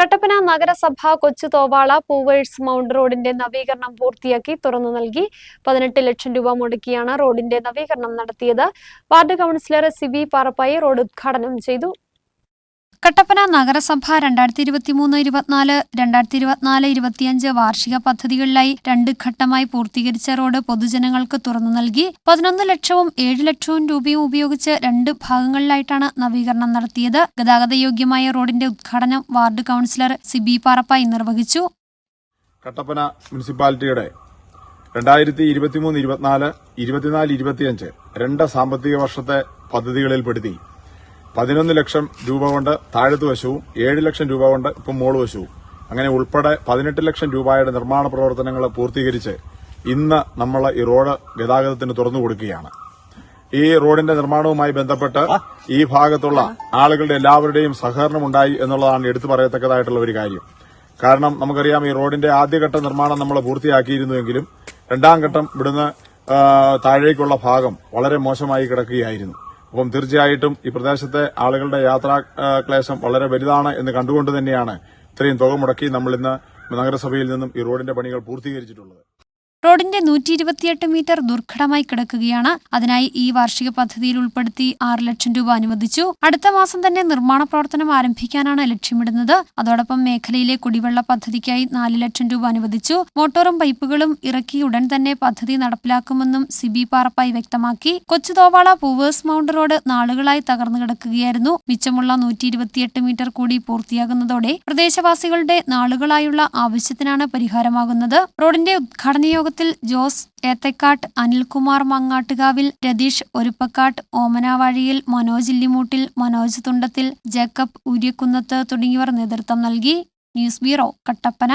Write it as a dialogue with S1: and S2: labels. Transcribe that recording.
S1: കട്ടപ്പന നഗരസഭ Kochuthovala Poor's mount റോഡിന്റെ നവീകരണം പൂർത്തിയാക്കി തുറന്നു നൽകി. പതിനെട്ട് ലക്ഷം രൂപ മുടക്കിയാണ് റോഡിന്റെ നവീകരണം നടത്തിയത്. Ward councillor Siby Parappayi road ഉദ്ഘാടനം ചെയ്തു. കട്ടപ്പന നഗരസഭ രണ്ടായിരത്തി ഇരുപത്തിമൂന്ന് ഇരുപത്തിനാല് രണ്ടായിരത്തി ഇരുപത്തിനാല് ഇരുപത്തിയഞ്ച് വാർഷിക പദ്ധതികളിലായി രണ്ട് ഘട്ടമായി പൂർത്തീകരിച്ച റോഡ് പൊതുജനങ്ങൾക്ക് തുറന്നു നൽകി. പതിനൊന്ന് ലക്ഷവും ഏഴ് ലക്ഷവും രൂപയും ഉപയോഗിച്ച് രണ്ട് ഭാഗങ്ങളിലായിട്ടാണ് നവീകരണം നടത്തിയത്. ഗതാഗതയോഗ്യമായ റോഡിന്റെ ഉദ്ഘാടനം വാർഡ് കൗൺസിലർ സിബി പാറപ്പായി നിർവഹിച്ചു.
S2: കട്ടപ്പന മുനിസിപ്പാലിറ്റിയുടെ രണ്ടായിരത്തി ഇരുപത്തിമൂന്ന് ഇരുപത്തിനാല് ഇരുപത്തിനാല് ഇരുപത്തിയഞ്ച് രണ്ട് സാമ്പത്തിക വർഷത്തെ പദ്ധതികളിൽപ്പെടുത്തി പതിനൊന്ന് ലക്ഷം രൂപ കൊണ്ട് താഴത്തു വശവും ഏഴ് ലക്ഷം രൂപ കൊണ്ട് ഇപ്പം മോൾ വശവും. അങ്ങനെ ഉൾപ്പെടെ പതിനെട്ട് ലക്ഷം രൂപയുടെ നിർമ്മാണ പ്രവർത്തനങ്ങൾ പൂർത്തീകരിച്ച് ഇന്ന് നമ്മൾ ഈ റോഡ് ഗതാഗതത്തിന് തുറന്നു കൊടുക്കുകയാണ്. ഈ റോഡിന്റെ നിർമ്മാണവുമായി ബന്ധപ്പെട്ട് ഈ ഭാഗത്തുള്ള ആളുകളുടെ എല്ലാവരുടെയും സഹകരണം ഉണ്ടായി എന്നുള്ളതാണ് എടുത്തു പറയത്തക്കതായിട്ടുള്ള ഒരു കാര്യം. കാരണം നമുക്കറിയാം ഈ റോഡിന്റെ ആദ്യഘട്ട നിർമ്മാണം നമ്മൾ പൂർത്തിയാക്കിയിരുന്നുവെങ്കിലും രണ്ടാം ഘട്ടം ഇവിടുന്ന് താഴേക്കുള്ള ഭാഗം വളരെ മോശമായി കിടക്കുകയായിരുന്നു. അപ്പം തീർച്ചയായിട്ടും ഈ പ്രദേശത്തെ ആളുകളുടെ യാത്രാ ക്ലേശം വളരെ വലുതാണ് എന്ന് കണ്ടുകൊണ്ട് തന്നെയാണ് ഇത്രയും തുക മുടക്കി നമ്മൾ ഇന്ന് നഗരസഭയിൽ നിന്നും ഈ റോഡിന്റെ പണികൾ പൂർത്തീകരിച്ചിട്ടുള്ളത്.
S1: റോഡിന്റെ നൂറ്റി ഇരുപത്തിയെട്ട് മീറ്റർ ദുർഘടമായി കിടക്കുകയാണ്. അതിനായി ഈ വാർഷിക പദ്ധതിയിൽ ഉൾപ്പെടുത്തി ആറ് ലക്ഷം രൂപ അനുവദിച്ചു. അടുത്ത മാസം തന്നെ നിർമ്മാണ പ്രവർത്തനം ആരംഭിക്കാനാണ് ലക്ഷ്യമിടുന്നത്. അതോടൊപ്പം മേഖലയിലെ കുടിവെള്ള പദ്ധതിക്കായി നാല് ലക്ഷം രൂപ അനുവദിച്ചു. മോട്ടോറും പൈപ്പുകളും ഇറക്കി ഉടൻ തന്നെ പദ്ധതി നടപ്പിലാക്കുമെന്നും സിബി പാറപ്പായി വ്യക്തമാക്കി. കൊച്ചുതോവാള പൂവേഴ്സ് മൗണ്ട് റോഡ് നാളുകളായി തകർന്നു കിടക്കുകയായിരുന്നു. മിച്ചമുള്ള നൂറ്റി ഇരുപത്തിയെട്ട് മീറ്റർ കൂടി പൂർത്തിയാകുന്നതോടെ പ്രദേശവാസികളുടെ നാളുകളായുള്ള ആവശ്യത്തിനാണ് പരിഹാരമാകുന്നത്. റോഡിന്റെ ഉദ്ഘാടന യോഗത്തിൽ ജോസ് ഏത്തക്കാട്ട് അനിൽകുമാർ മങ്ങാട്ടുകാവിൽ രതീഷ് ഒരുപ്പക്കാട്ട് ഓമനാവാഴിയിൽ മനോജ് ഇല്ലിമൂട്ടിൽ മനോജ് തുണ്ടത്തിൽ ജേക്കബ് ഉര്യക്കുന്നത്ത് തുടങ്ങിയവർ നേതൃത്വം നൽകി. News bureau Kattappana.